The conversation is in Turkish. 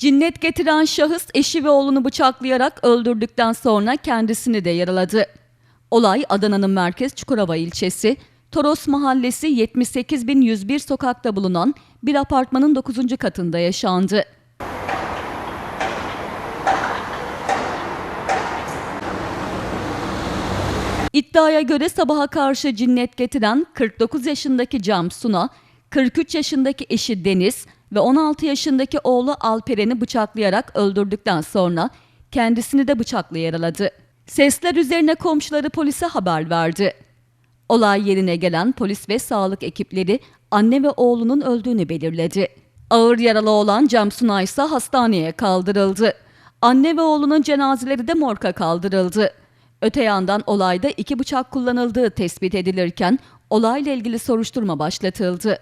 Cinnet getiren şahıs eşi ve oğlunu bıçaklayarak öldürdükten sonra kendisini de yaraladı. Olay Adana'nın merkez Çukurova ilçesi, Toros Mahallesi 78101 sokakta bulunan bir apartmanın 9. katında yaşandı. İddiaya göre sabaha karşı cinnet getiren 49 yaşındaki Cam Suna, 43 yaşındaki eşi Deniz ve 16 yaşındaki oğlu Alperen'i bıçaklayarak öldürdükten sonra kendisini de bıçakla yaraladı. Sesler üzerine komşuları polise haber verdi. Olay yerine gelen polis ve sağlık ekipleri anne ve oğlunun öldüğünü belirledi. Ağır yaralı olan Cem Sunay ise hastaneye kaldırıldı. Anne ve oğlunun cenazeleri de morga kaldırıldı. Öte yandan olayda iki bıçak kullanıldığı tespit edilirken olayla ilgili soruşturma başlatıldı.